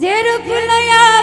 যে রূপ লয়া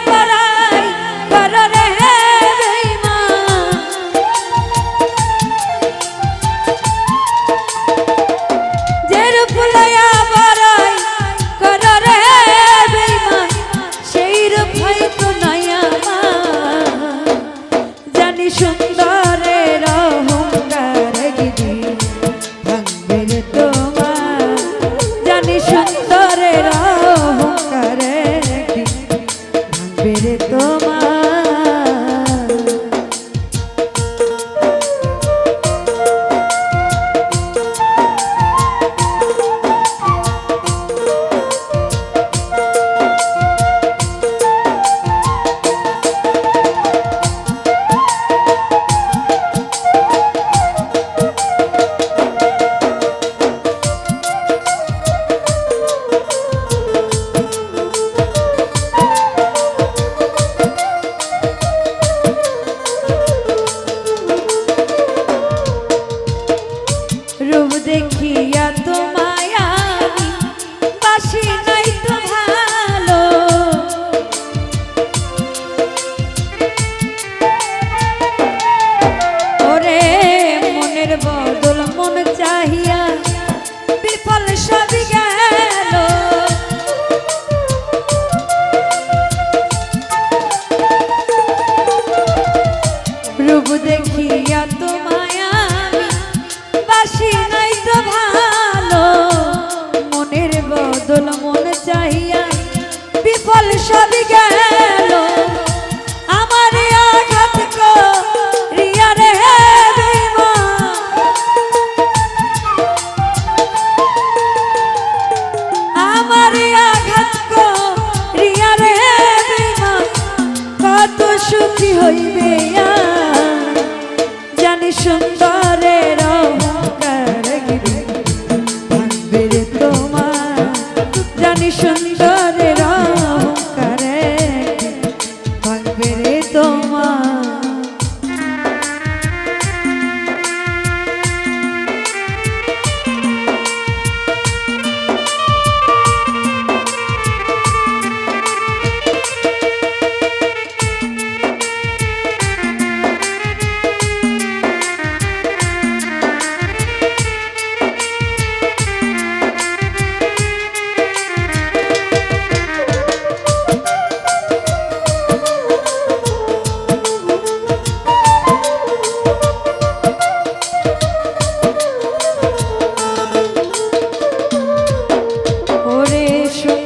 সুন্দরের জানি সুন্দরের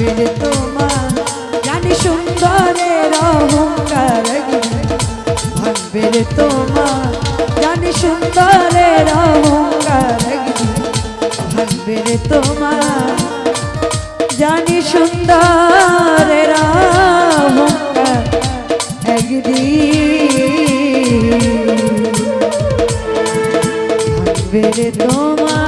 বেড়ে তোমার জানি সুন্দরের অহংকার বেড়ে তোমার জানি সুন্দরের অহংকার। একদিন ver tomar